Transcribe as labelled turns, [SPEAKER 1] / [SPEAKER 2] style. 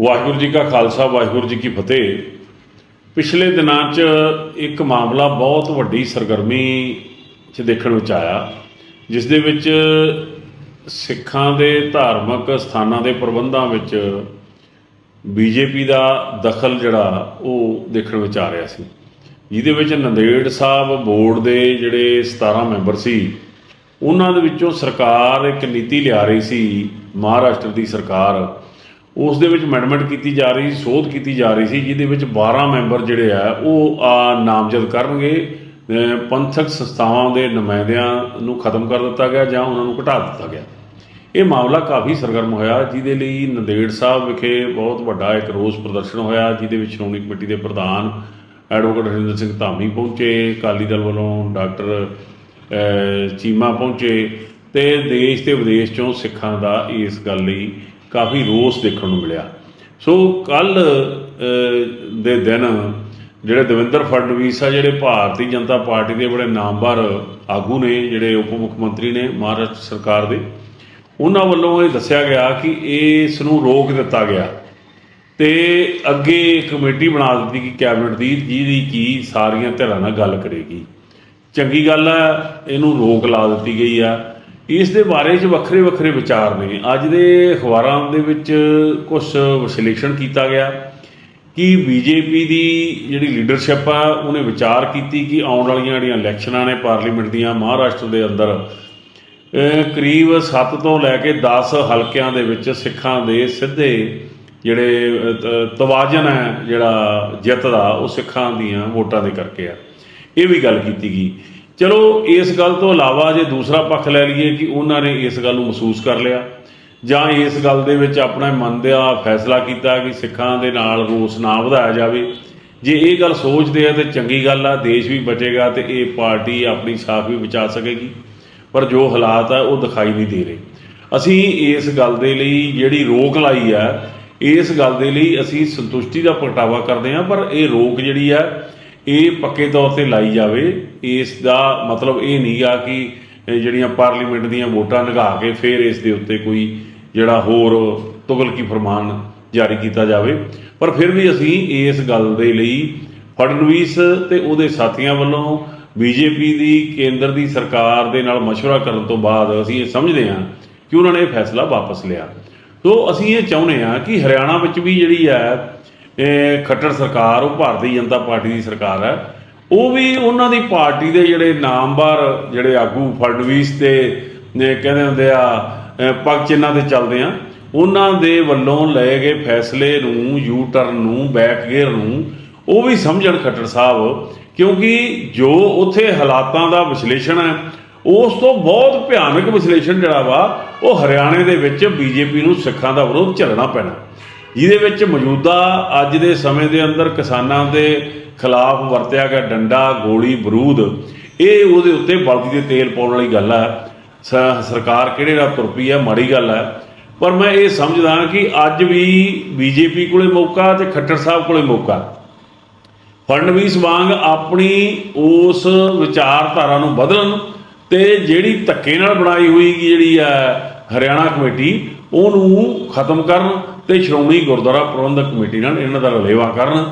[SPEAKER 1] ਵਾਹਿਗੁਰੂ ਜੀ ਕਾ ਖਾਲਸਾ, ਵਾਹਿਗੁਰੂ ਜੀ ਕੀ ਫਤਿਹ। ਪਿਛਲੇ ਦਿਨਾਂ 'ਚ ਇੱਕ ਮਾਮਲਾ ਬਹੁਤ ਵੱਡੀ ਸਰਗਰਮੀ 'ਚ ਦੇਖਣ ਵਿੱਚ ਆਇਆ, ਜਿਸ ਦੇ ਵਿੱਚ ਸਿੱਖਾਂ ਦੇ ਧਾਰਮਿਕ ਸਥਾਨਾਂ ਦੇ ਪ੍ਰਬੰਧਾਂ ਵਿੱਚ ਬੀਜੇਪੀ ਦਾ ਦਖਲ ਜਿਹੜਾ, ਉਹ ਦੇਖਣ ਵਿੱਚ ਆ ਰਿਹਾ ਸੀ। ਜਿਹਦੇ ਵਿੱਚ ਨੰਦੇੜ ਸਾਹਿਬ ਬੋਰਡ ਦੇ ਜਿਹੜੇ 17 ਮੈਂਬਰ ਸੀ ਉਹਨਾਂ ਦੇ ਵਿੱਚੋਂ ਸਰਕਾਰ ਇੱਕ ਨੀਤੀ ਲਿਆ ਰਹੀ ਸੀ ਮਹਾਰਾਸ਼ਟਰ ਦੀ ਸਰਕਾਰ। ਉਸ ਦੇ ਵਿੱਚ ਅਮੈਂਡਮੈਂਟ ਕੀਤੀ ਜਾ ਰਹੀ ਸੋਧ ਕੀਤੀ ਜਾ ਰਹੀ ਸੀ ਜਿਹਦੇ ਵਿੱਚ 12 ਮੈਂਬਰ ਜਿਹੜੇ ਆ ਉਹ ਆ, ਨਾਮਜ਼ਦ ਕਰਨਗੇ। ਪੰਥਕ ਸੰਸਥਾਵਾਂ ਦੇ ਨੁਮਾਇੰਦਿਆਂ ਨੂੰ ਖਤਮ ਕਰ ਦਿੱਤਾ ਗਿਆ ਜਾਂ ਉਹਨਾਂ ਨੂੰ ਘਟਾ ਦਿੱਤਾ ਗਿਆ। ਇਹ ਮਾਮਲਾ ਕਾਫੀ ਸਰਗਰਮ ਹੋਇਆ ਜਿਹਦੇ ਲਈ ਨੰਦੇੜ ਸਾਹਿਬ ਵਿਖੇ ਬਹੁਤ ਵੱਡਾ ਇੱਕ ਰੋਸ ਪ੍ਰਦਰਸ਼ਨ ਹੋਇਆ ਜਿਹਦੇ ਵਿੱਚ ਸ਼੍ਰੋਮਣੀ ਕਮੇਟੀ ਦੇ ਪ੍ਰਧਾਨ ਐਡਵੋਕੇਟ ਹਰਿੰਦਰ ਸਿੰਘ ਧਾਮੀ ਪਹੁੰਚੇ। ਅਕਾਲੀ ਦਲ ਵੱਲੋਂ ਡਾਕਟਰ ਚੀਮਾ ਪਹੁੰਚੇ ਤੇ ਦੇਸ਼ ਤੇ ਵਿਦੇਸ਼ ਚੋਂ ਸਿੱਖਾਂ ਦਾ ਇਸ ਗੱਲ ਲਈ ਕਾਫੀ ਰੋਸ ਦੇਖਣ ਨੂੰ ਮਿਲਿਆ। ਸੋ ਕੱਲ ਦੇ ਦਿਨ ਜਿਹੜੇ ਦਵਿੰਦਰ ਫੜਨਵੀਸ ਆ, ਜਿਹੜੇ ਭਾਰਤੀ ਜਨਤਾ ਪਾਰਟੀ ਦੇ ਬੜੇ ਨਾਮਵਰ ਆਗੂ ਨੇ, ਜਿਹੜੇ ਉਪ ਮੁੱਖ ਮੰਤਰੀ ਨੇ ਮਹਾਰਾਸ਼ਟਰ ਸਰਕਾਰ ਦੇ, ਉਹਨਾਂ ਵੱਲੋਂ ਇਹ ਦੱਸਿਆ ਗਿਆ ਕਿ ਇਸ ਨੂੰ ਰੋਕ ਦਿੱਤਾ ਗਿਆ। ਤੇ ਅੱਗੇ ਕਮੇਟੀ ਬਣਾ ਦਿੱਤੀ ਕਿ ਕੈਬਨਿਟ ਦੀ, ਜਿਹਦੀ ਕੀ ਸਾਰੀਆਂ ਧਿਰਾਂ ਨਾਲ ਗੱਲ ਕਰੇਗੀ। ਚੰਗੀ ਗੱਲ ਹੈ ਇਹਨੂੰ ਰੋਕ ਲਾ ਦਿੱਤੀ ਗਈ ਆ। ਇਸ ਦੇ ਬਾਰੇ 'ਚ ਵੱਖਰੇ ਵੱਖਰੇ ਵਿਚਾਰ ਨੇ। ਅੱਜ ਦੇ ਅਖਬਾਰਾਂ ਦੇ ਵਿੱਚ ਕੁਝ ਵਿਸ਼ਲੇਸ਼ਣ ਕੀਤਾ ਗਿਆ ਕਿ ਬੀਜੇਪੀ ਦੀ ਜਿਹੜੀ ਲੀਡਰਸ਼ਿਪ ਆ, ਉਹਨੇ ਵਿਚਾਰ ਕੀਤੀ ਕਿ ਆਉਣ ਵਾਲੀਆਂ ਜਿਹੜੀਆਂ ਇਲੈਕਸ਼ਨਾਂ ਨੇ ਪਾਰਲੀਮੈਂਟ ਦੀਆਂ ਮਹਾਰਾਸ਼ਟਰ ਦੇ ਅੰਦਰ ਕਰੀਬ 7 ਤੋਂ ਲੈ ਕੇ 10 ਹਲਕਿਆਂ ਦੇ ਵਿੱਚ ਸਿੱਖਾਂ ਦੇ ਸਿੱਧੇ ਜਿਹੜੇ ਤਵਾਜ਼ਨ ਹੈ ਜਿਹੜਾ ਜਿੱਤ ਦਾ, ਉਹ ਸਿੱਖਾਂ ਦੀਆਂ ਵੋਟਾਂ ਦੇ ਕਰਕੇ ਆ। ਇਹ ਵੀ ਗੱਲ ਕੀਤੀ ਗਈ। ਚਲੋ, ਇਸ ਗੱਲ ਤੋਂ ਇਲਾਵਾ ਜੇ ਦੂਸਰਾ ਪੱਖ ਲੈ ਲਈਏ ਕਿ ਉਹਨਾਂ ਨੇ ਇਸ ਗੱਲ ਨੂੰ ਮਹਿਸੂਸ ਕਰ ਲਿਆ, ਜਾਂ ਇਸ ਗੱਲ ਦੇ ਵਿੱਚ ਆਪਣਾ ਮਨ ਦਾ ਫੈਸਲਾ ਕੀਤਾ ਕਿ ਸਿੱਖਾਂ ਦੇ ਨਾਲ ਰੋਸ ਨਾ ਵਧਾਇਆ ਜਾਵੇ। ਜੇ ਇਹ ਗੱਲ ਸੋਚਦੇ ਆ ਤੇ ਚੰਗੀ ਗੱਲ ਆ, ਦੇਸ਼ ਵੀ ਬਚੇਗਾ ਤੇ ਇਹ ਪਾਰਟੀ ਆਪਣੀ ਸਾਖ ਵੀ ਬਚਾ ਸਕੇਗੀ। ਪਰ ਜੋ ਹਾਲਾਤ ਆ, ਉਹ ਦਿਖਾਈ ਨਹੀਂ ਦੇ ਰਹੇ। ਅਸੀਂ ਇਸ ਗੱਲ ਦੇ ਲਈ ਜਿਹੜੀ ਰੋਕ ਲਾਈ ਆ, ਇਸ ਗੱਲ ਦੇ ਲਈ ਅਸੀਂ ਸੰਤੁਸ਼ਟੀ ਦਾ ਪ੍ਰਗਟਾਵਾ ਕਰਦੇ ਹਾਂ ਪਰ ਇਹ ਰੋਕ ਜਿਹੜੀ ਆ ਇਹ ਪੱਕੇ ਤੌਰ ਤੇ ਲਾਈ ਜਾਵੇ ਇਸ ਦਾ ਮਤਲਬ ਇਹ ਨਹੀਂ ਆ ਕਿ ਇਹ ਜਿਹੜੀਆਂ ਪਾਰਲੀਮੈਂਟ ਦੀਆਂ ਵੋਟਾਂ ਲਗਾ ਕੇ ਫਿਰ ਇਸ ਦੇ ਉੱਤੇ ਕੋਈ ਜਿਹੜਾ ਹੋਰ ਤੁਗਲਕੀ ਫਰਮਾਨ ਜਾਰੀ ਕੀਤਾ ਜਾਵੇ ਪਰ ਫਿਰ ਵੀ ਅਸੀਂ ਇਸ ਗੱਲ ਦੇ ਲਈ ਫਡਨਵੀਸ ਤੇ ਉਹਦੇ ਸਾਥੀਆਂ ਵੱਲੋਂ ਬੀਜੇਪੀ ਦੀ ਕੇਂਦਰ ਦੀ ਸਰਕਾਰ ਦੇ ਨਾਲ مشورہ ਕਰਨ ਤੋਂ ਬਾਅਦ ਅਸੀਂ ਇਹ ਸਮਝਦੇ ਹਾਂ ਕਿ ਉਹਨਾਂ ਨੇ ਇਹ ਫੈਸਲਾ ਵਾਪਸ ਲਿਆ ਸੋ ਅਸੀਂ ਇਹ ਚਾਹੁੰਦੇ ਹਾਂ ਕਿ ਹਰਿਆਣਾ ਵਿੱਚ ਵੀ ਜਿਹੜੀ ਹੈ ਇਹ ਖੱਟਰ ਸਰਕਾਰ, ਉਹ ਭਾਰਤੀ ਜਨਤਾ ਪਾਰਟੀ ਦੀ ਸਰਕਾਰ ਹੈ। ਉਹ ਵੀ ਉਹਨਾਂ ਦੀ ਪਾਰਟੀ ਦੇ ਜਿਹੜੇ ਨਾਮਵਾਰ ਜਿਹੜੇ ਆਗੂ ਫੜਨਵੀਸ ਤੇ ਕਹਿੰਦੇ ਹੁੰਦੇ ਆ ਅਹ ਪੱਗ ਚਿੰਨ੍ਹਾਂ ਤੇ ਚੱਲਦੇ ਆ। ਉਹਨਾਂ ਦੇ ਵੱਲੋਂ ਲਏ ਗਏ ਫੈਸਲੇ ਨੂੰ ਯੂ ਟਰਨ ਨੂੰ, ਬੈਕ ਗੇਅਰ ਨੂੰ, ਉਹ ਵੀ ਸਮਝਣ ਖੱਟਰ ਸਾਹਿਬ, ਕਿਉਂਕਿ ਜੋ ਉੱਥੇ ਹਾਲਾਤਾਂ ਦਾ ਵਿਸ਼ਲੇਸ਼ਣ ਹੈ, ਉਸ ਤੋਂ ਬਹੁਤ ਭਿਆਨਕ ਵਿਸ਼ਲੇਸ਼ਣ ਜਿਹੜਾ ਵਾ, ਉਹ ਹਰਿਆਣੇ ਦੇ ਵਿੱਚ ਬੀਜੇਪੀ ਨੂੰ ਸਿੱਖਾਂ ਦਾ ਵਿਰੋਧ ਝੱਲਣਾ ਪੈਣਾ। ਜਿਹਦੇ ਵਿੱਚ ਮੌਜੂਦਾ ਅੱਜ ਦੇ ਸਮੇਂ ਦੇ ਅੰਦਰ ਕਿਸਾਨਾਂ ਦੇ ਖਿਲਾਫ ਵਰਤਿਆ ਗਿਆ ਡੰਡਾ, ਗੋਲੀ, ਬਰੂਦ, ਇਹ ਉਹਦੇ ਉੱਤੇ ਬਲਦੀ ਦੇ ਤੇਲ ਪਾਉਣ ਵਾਲੀ ਗੱਲ ਹੈ ਸਰਕਾਰ ਕਿਹੜੇ ਨਾਲ ਤੁਰ ਪਈ ਹੈ ਮਾੜੀ ਗੱਲ ਹੈ ਪਰ ਮੈਂ ਇਹ ਸਮਝਦਾ ਕਿ ਅੱਜ ਵੀ ਬੀਜੇਪੀ ਕੋਲੇ ਮੌਕਾ ਤੇ ਖੱਟਰ ਸਾਹਿਬ ਕੋਲੇ ਮੌਕਾ। ਫੜਨਵੀਸ ਵਾਂਗ ਆਪਣੀ ਉਸ ਵਿਚਾਰਧਾਰਾ ਨੂੰ ਬਦਲਣ ਤੇ ਜਿਹੜੀ ਧੱਕੇ ਨਾਲ ਬਣਾਈ ਹੋਈ ਜਿਹੜੀ ਆ ਹਰਿਆਣਾ ਕਮੇਟੀ, ਉਹਨੂੰ ਖਤਮ ਕਰਨ ਤੇ ਸ਼੍ਰੋਮਣੀ ਗੁਰਦੁਆਰਾ ਪ੍ਰਬੰਧਕ ਕਮੇਟੀ ਨਾਲ ਇਹਨਾਂ ਦਾ ਰਲੇਵਾ ਕਰਨ